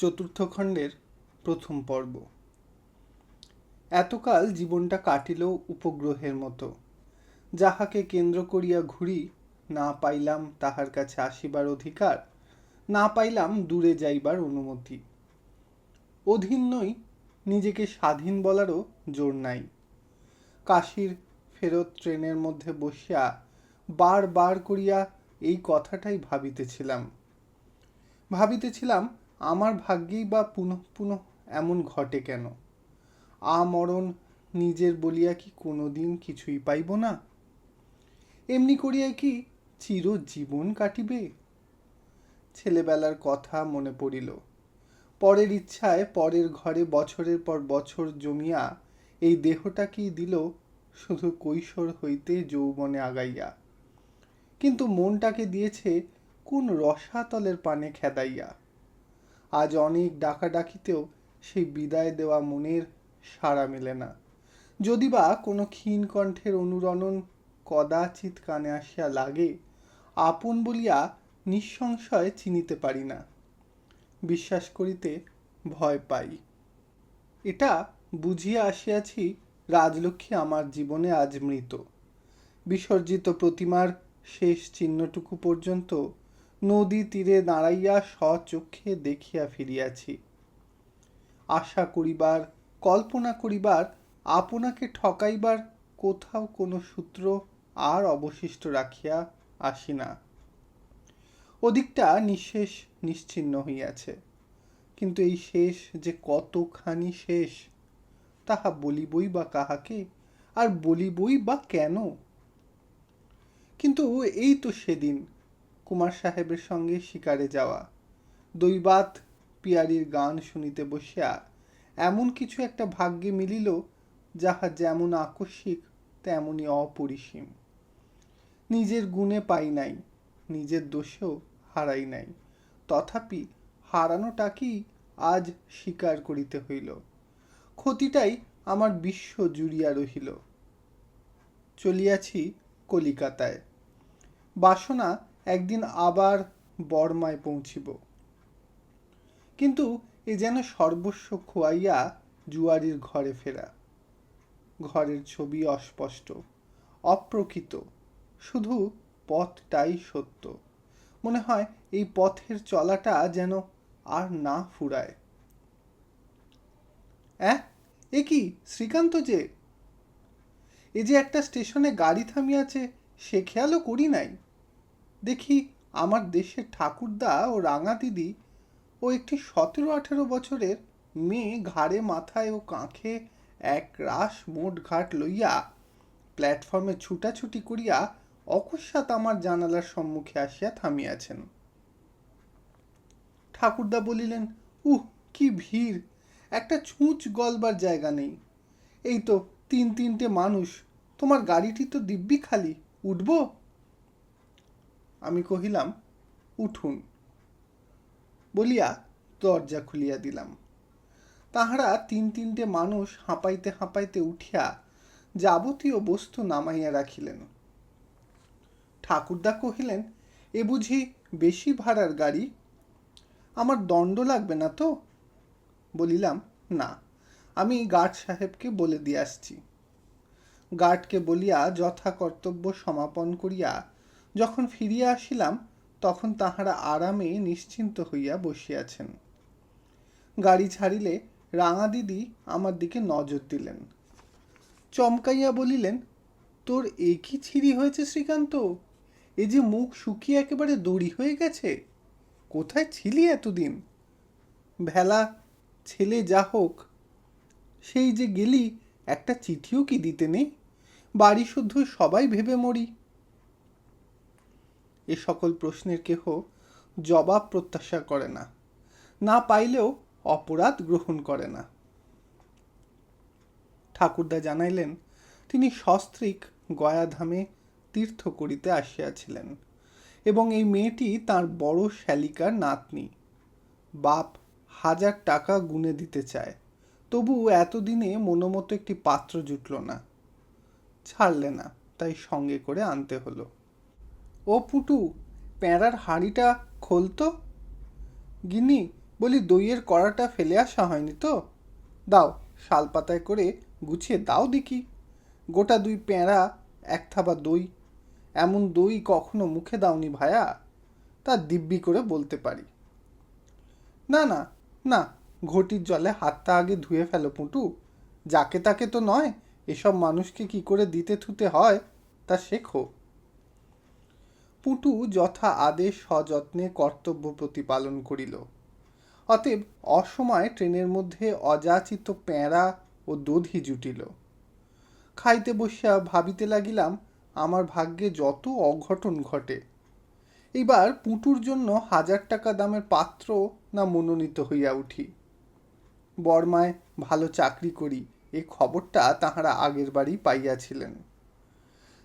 চতুর্থ খণ্ডের প্রথম পর্ব। এতকাল জীবনটা কাটিল উপগ্রহের মতো। যাহাকে কেন্দ্র করিয়া ঘুরি, না পাইলাম তাহার কাছে আসিবার অধিকার, না পাইলাম দূরে যাইবার অনুমতি। অধীন নই, নিজেকে স্বাধীন বলারও জোর নাই। কাশীর ফেরত ট্রেনের মধ্যে বসিয়া বার বার করিয়া এই কথাটাই ভাবিতেছিলাম। ভাবিতেছিলাম আমার ভাগ্যেই বা পুনঃ পুনঃ এমন ঘটে কেন? আমরণ নিজের বলিয়া কি কোনোদিন কিছুই পাইব না? এমনি করিয়া কি চির জীবন কাটিবে? ছেলেবেলার কথা মনে পড়িল। পরের ইচ্ছায় পরের ঘরে বছরের পর বছর জমিয়া এই দেহটাকেই দিল শুধু কৈশোর হইতে যৌবনে আগাইয়া। কিন্তু মনটাকে দিয়েছে কোন রসাতলের পানে খেদাইয়া। আজ অনেক ডাকাডাকিতেও সেই বিদায় দেওয়া মনের সাড়া মেলে না। যদি বা কোনো ক্ষীণ কণ্ঠের অনুরণন কদাচিৎ কানে আসিয়া লাগে, আপন বলিয়া নিঃসংশয় চিনিতে পারি না। বিশ্বাস করিতে ভয় পাই। এটা বুঝিয়া আসিয়াছি রাজলক্ষ্মী আমার জীবনে আজ মৃত। বিসর্জিত প্রতিমার শেষ চিহ্নটুকু পর্যন্ত নদী তীরে দাঁড়াইয়া স্বচক্ষে দেখিয়া ফিরিয়াছি। আশা করিবার, কল্পনা করিবার, আপনাকে ঠকাইবার কোথাও কোনো সূত্র আর অবশিষ্ট রাখিয়া আসি না। ওদিকটা নিঃশেষ নিশ্চিন্ন হইয়াছে। কিন্তু এই শেষ যে কতখানি শেষ, তাহা বলিবই বা কাহাকে, আর বলিবই বা কেন? কিন্তু এই তো সেদিন কুমার সাহেবের সঙ্গে শিকারে যাওয়া। দৈবাত পিয়ারির গান শুনিতে বসিয়া এমন কিছু একটা ভাগ্যে মিলিল, যাহা যেমন আকস্মিক তেমনই অপরিসীম। নিজের গুণে পাই নাই, নিজের দোষেও হারাই নাই। তথাপি হারানোটাকেই আজ স্বীকার করিতে হইল। ক্ষতিটাই আমার বিশ্ব জুড়িয়া রহিল। চলিয়াছি কলিকাতায়। বাসনা একদিন আবার বর্মায় পৌঁছিব। কিন্তু এ যেন সর্বস্ব খোয়াইয়া জুয়ারির ঘরে ফেরা। ঘরের ছবি অস্পষ্ট, অপ্রকৃত, শুধু পথটাই সত্য। মনে হয় এই পথের চলাটা যেন আর না ফুরায়। এ কি শ্রীকান্ত যে? এ যে একটা স্টেশনে গাড়ি থামিয়াছে, সে খেয়ালও করি নাই। দেখি আমার দেশের ঠাকুরদা ও রাঙা দিদি ও একটি সতেরো আঠেরো বছরের মেয়ে ঘাড়ে, মাথায় ও কাঁখে এক রাস মোট ঘাট লইয়া প্ল্যাটফর্মে ছুটাছুটি করিয়া অকস্মাৎ আমার জানালার সম্মুখে আসিয়া থামিয়াছেন। ঠাকুরদা বলিলেন, উহ, কি ভিড়! একটা ছুঁচ গলবার জায়গা নেই। এই তো তিন তিনটে মানুষ, তোমার গাড়িটি তো দিব্যি খালি, উঠব? আমি কহিলাম, উঠুন। বলিয়া দরজা খুলিয়া দিলাম। তাহারা তিন তিনটে মানুষ হাঁপাইতে হাঁপাইতে উঠিয়া যাবতীয় বস্তু নামাইয়া রাখিলেন। ঠাকুরদা কহিলেন, এ বুঝি বেশি ভাড়ার গাড়ি? আমার দণ্ড লাগবে না তো? বলিলাম, না, আমি গার্ড সাহেবকে বলে দিয়ে আসছি। গার্ডকে বলিয়া যথা কর্তব্য সমাপন করিয়া যখন ফিরিয়া আসিলাম, তখন তাহারা আরামে নিশ্চিন্ত হইয়া বসিয়াছেন। গাড়ি ছাড়িলে রাঙা দিদি আমার দিকে নজর দিলেন। চমকাইয়া বলিলেন, তোর এ কি ছিঁড়ি হয়েছে শ্রীকান্ত? এ যে মুখ শুকিয়ে একেবারে দড়ি হয়ে গেছে। কোথায় ছিলি এতদিন? ভেলা, ছেলে যা হোক, সেই যে গেলি, একটা চিঠিও কি দিতে নেই? বাড়ি শুদ্ধ সবাই ভেবে মরি। এ সকল প্রশ্নের কেহ জবাব প্রত্যাশা করে না না পাইলেও অপরাধ গ্রহণ করে না। ঠাকুরদা জানাইলেন, তিনি সস্ত্রীক গয়াধামে তীর্থ করিতে আসিয়াছিলেন এবং এই মেয়েটি তার বড় শ্যালিকার নাতনি। বাপ হাজার টাকা গুনে দিতে চায়, তবু এতদিনে মনোমতো একটি পাত্র জুটল না। ছাড়লে না, তাই সঙ্গে করে আনতে হলো। ও পুটু প্যাঁড়ার হাঁড়িটা খোলতো গিন্নি বলি, দইয়ের কড়াটা ফেলে আসা হয়নি তো? দাও শাল পাতায় করে গুছিয়ে দাও দেখি। গোটা দুই প্যাঁড়া, এক থাবা দই। এমন দই কখনো মুখে দাওনি ভায়া? তা দিব্যি করে বলতে পারি। না না না, ঘটির জলে হাতটা আগে ধুয়ে ফেলো পুটু। যাকে তাকে তো নয়, এসব মানুষকে কি করে দিতে থুতে হয়, তা শেখো। পুটু যথা আদেশ সযত্নে কর্তব্য প্রতিপালন করিল। অতএব অসময়ে ট্রেনের মধ্যে অযাচিত প্যাঁড়া ও দধি জুটিল। খাইতে বসিয়া ভাবিতে লাগিলাম, আমার ভাগ্যে যত অঘটন ঘটে। এইবার পুটুর জন্য হাজার টাকা দামের পাত্র না মনোনীত হইয়া উঠি। বর্মায় ভালো চাকরি করি, এ খবরটা তাহারা আগের বাড়ি পাইয়াছিলেন।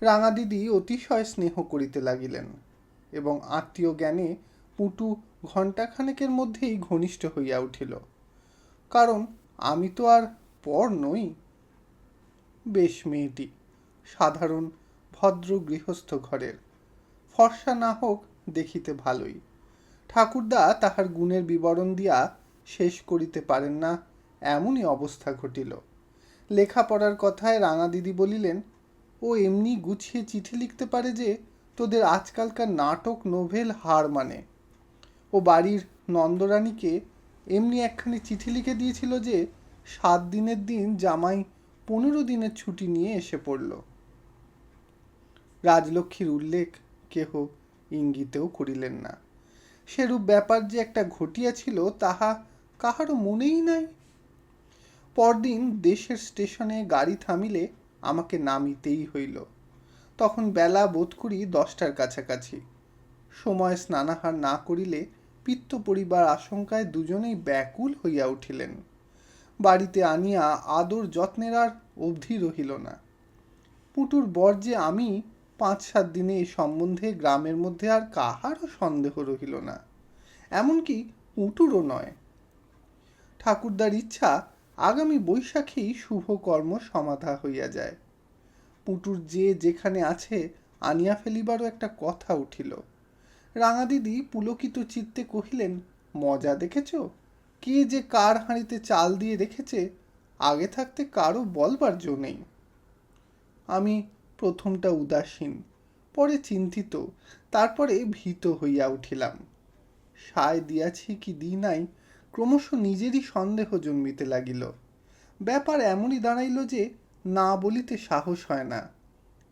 রাঙা দিদি অতিশয় স্নেহ করিতে লাগিলেন এবং আত্মীয় জ্ঞানে পুটু ঘণ্টাখানেকের মধ্যেই ঘনিষ্ঠ হইয়া উঠিল। কারণ আমি তো আর পর নই। বেশ মেয়েটি, সাধারণ ভদ্র গৃহস্থ ঘরের। ফর্সা না হোক, দেখিতে ভালোই। ঠাকুরদা তাহার গুণের বিবরণ দিয়া শেষ করিতে পারেন না, এমনই অবস্থা ঘটিল। লেখাপড়ার কথায় রাঙা দিদি বলিলেন ও এমনি গুছিয়ে চিঠি লিখতে পারে যে তোদের আজকালকার নাটক নোভেল হার মানে। ও বাড়ির নন্দরানীকে এমনি একখানি চিঠি লিখে দিয়েছিল যে সাত দিনের দিন জামাই পনেরো দিনের ছুটি নিয়ে এসে পড়ল। রাজলক্ষ্মীর উল্লেখ কেহ ইঙ্গিতেও করিলেন না। সেরূপ ব্যাপার যে একটা ঘটিয়াছিল, তাহা কাহারও মনেই নাই। পরদিন দেশের স্টেশনে গাড়ি থামিলে আমাকে নামিতেই হইল। তখন বেলা বোধ করি দশটার কাছাকাছি। সময় স্নানাহার না করিলে পিত্ত পরিবার আশঙ্কায় দুজনেই ব্যাকুল হইয়া উঠিলেন। বাড়িতে আনিয়া আদর যত্নের আর অবধি রহিল না। পুটুর বর যে আমি, পাঁচ সাত দিনে এ সম্বন্ধে গ্রামের মধ্যে আর কাহারও সন্দেহ রহিল না। এমনকি পুটুরও নয়। ঠাকুরদার ইচ্ছা আগামী বৈশাখেই শুভ কর্ম সমাধা হইয়া যায়। পুটুর যে যেখানে আছে, আনিয়া ফেলিবারও একটা কথা উঠিল। রাঙা দিদি পুলকিত চিত্তে কহিলেন, মজা দেখেছ? কে যে কার হাঁড়িতে চাল দিয়ে রেখেছে, আগে থাকতে কারও বলবার জো নেই। আমি প্রথমটা উদাসীন, পরে চিন্তিত, তারপরে ভীত হইয়া উঠিলাম। সায় দিয়াছি কি দি নাই ক্রমশ নিজেরই সন্দেহ জন্মিতে লাগিল। ব্যাপার এমনই দাঁড়াইল যে না বলিতে সাহস হয় না।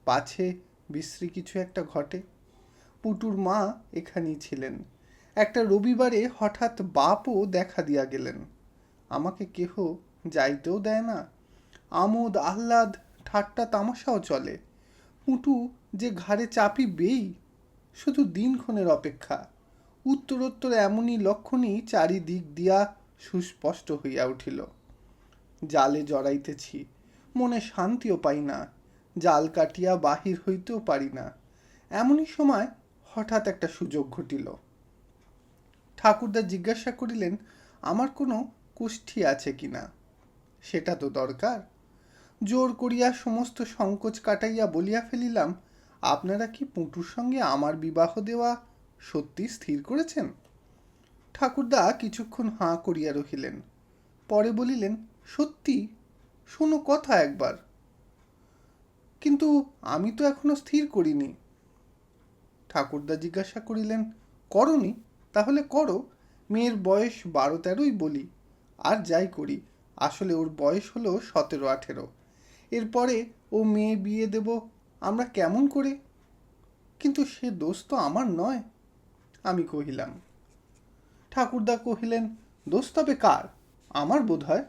পাছে বিশ্রী কিছু একটা ঘটে। পুটুর মা এখানেই ছিলেন। একটা রবিবারে হঠাৎ বাপও দেখা দিয়া গেলেন। আমাকে কেহ যাইতেও দেয় না। আমোদ, আহ্লাদ, ঠাট্টা, তামাশাও চলে। পুটু যে ঘাড়ে চাপি বেই, শুধু দিনক্ষণের অপেক্ষা। উত্তরোত্তর এমনই লক্ষণই চারিদিক দিয়া সুস্পষ্ট হইয়া উঠিল। জালে জড়াইতেছি, মনে শান্তিও পাই না, জাল কাটিয়া বাহির হইতেও পারি না। এমনই সময় হঠাৎ একটা সুযোগ ঘটিল। ঠাকুরদা জিজ্ঞাসা করিলেন, আমার কোনো কুষ্ঠি আছে কিনা সেটা তো দরকার। জোর করিয়া সমস্ত সংকোচ কাটাইয়া বলিয়া ফেলিলাম, আপনারা কি পুঁটুর সঙ্গে আমার বিবাহ দেওয়া সত্যি স্থির করেছেন? ঠাকুরদা কিছুক্ষণ হাঁ করিয়া রহিলেন। পরে বলিলেন, সত্যি? শোনো কথা একবার। কিন্তু আমি তো এখনও স্থির করিনি। ঠাকুরদা জিজ্ঞাসা করিলেন, করনি? তাহলে করো। মেয়ের বয়স বারো তেরোই বলি। আর যাই করি। আসলে ওর বয়স হলো সতেরো আঠেরো এরপরে, ও মেয়ে বিয়ে দেব, আমরা কেমন করে? কিন্তু সে দোষ তো আমার নয়। আমি কহিলাম, ঠাকুরদা কহিলেন, দোষ তবে কার? আমার বোধ হয়?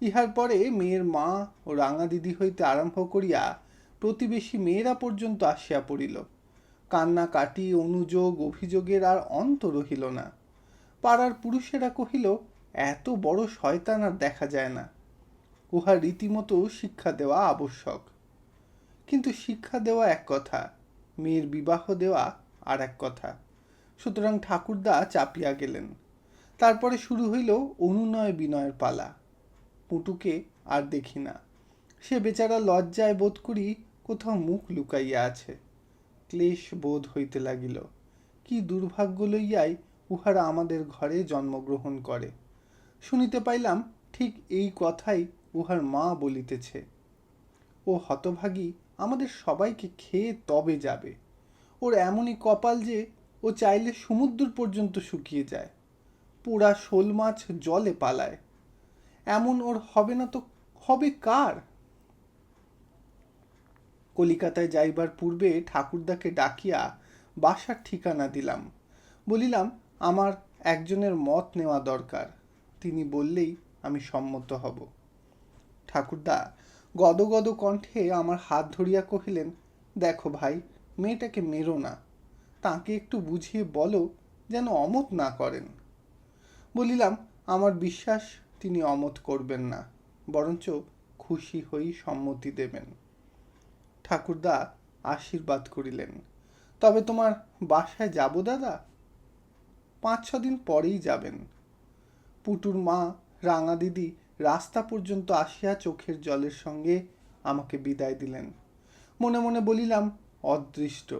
ইহার পরে মেয়ের মা ও রাঙা দিদি হইতে আরম্ভ করিয়া প্রতিবেশী মেয়েরা পর্যন্ত আসিয়া পড়িল। কান্না কাটি, অনুযোগ, অভিযোগের আর অন্ত রহিল না। পাড়ার পুরুষেরা কহিল, এত বড় শয়তান আর দেখা যায় না। উহার রীতিমতো শিক্ষা দেওয়া আবশ্যক। কিন্তু শিক্ষা দেওয়া এক কথা, মেয়ের বিবাহ দেওয়া আর এক কথা। সুতরাং ঠাকুরদা চাপিয়া গেলেন। তারপরে শুরু হইল অনুনয় বিনয়ের পালা। পুটুকে আর দেখি না। সে বেচারা লজ্জায় বোধ করি কোথাও মুখ লুকাইয়া আছে। ক্লেশ বোধ হইতে লাগিল। কি দুর্ভাগ্য লইয়াই উহারা আমাদের ঘরে জন্মগ্রহণ করে। শুনিতে পাইলাম ঠিক এই কথাই উহার মা বলিতেছে। ও হতভাগী, আমাদের সবাইকে খেয়ে তবে যাবে। ওর এমনই কপাল যে ও চাইলে সমুদ্র পর্যন্ত শুকিয়ে যায়। পোড়া শোল মাছ জলে পালায়। এমন ওর হবে না তো হবে কার? কলিকাতায় যাইবার পূর্বে ঠাকুরদাকে ডাকিয়া বাসার ঠিকানা দিলাম। বলিলাম, আমার একজনের মত নেওয়া দরকার। তিনি বললেই আমি সম্মত হব। ঠাকুরদা গদগদ কণ্ঠে আমার হাত ধরিয়া কহিলেন, দেখো ভাই, মেয়েটাকে মেরো না। তাকে একটু বুঝিয়ে বলো যেন অমত না করেন। বলিলাম, আমার বিশ্বাস তিনি অমত করবেন না, বরঞ্চ খুশি হই সম্মতি দেবেন। ঠাকুরদা আশীর্বাদ করিলেন। তবে তোমার বাসায় যাব দাদা? পাঁচ ছ দিন পরেই যাবেন। পুটুর মা, রাঙা দিদি রাস্তা পর্যন্ত আসিয়া চোখের জলের সঙ্গে আমাকে বিদায় দিলেন। মনে মনে বলিলাম, অদৃষ্ট।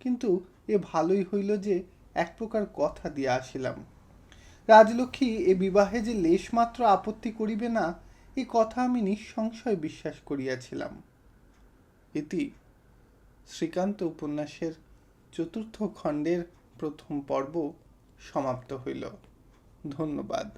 কিন্তু এ ভালোই হইল যে এক প্রকার কথা দিয়া আসিলাম। রাজলক্ষ্মী এ বিবাহে যে লেশমাত্র আপত্তি করিবে না, এ কথা আমি নিঃসংশয় বিশ্বাস করিয়াছিলাম। এটি শ্রীকান্ত উপন্যাসের চতুর্থ খণ্ডের প্রথম পর্ব সমাপ্ত হইল। ধন্যবাদ।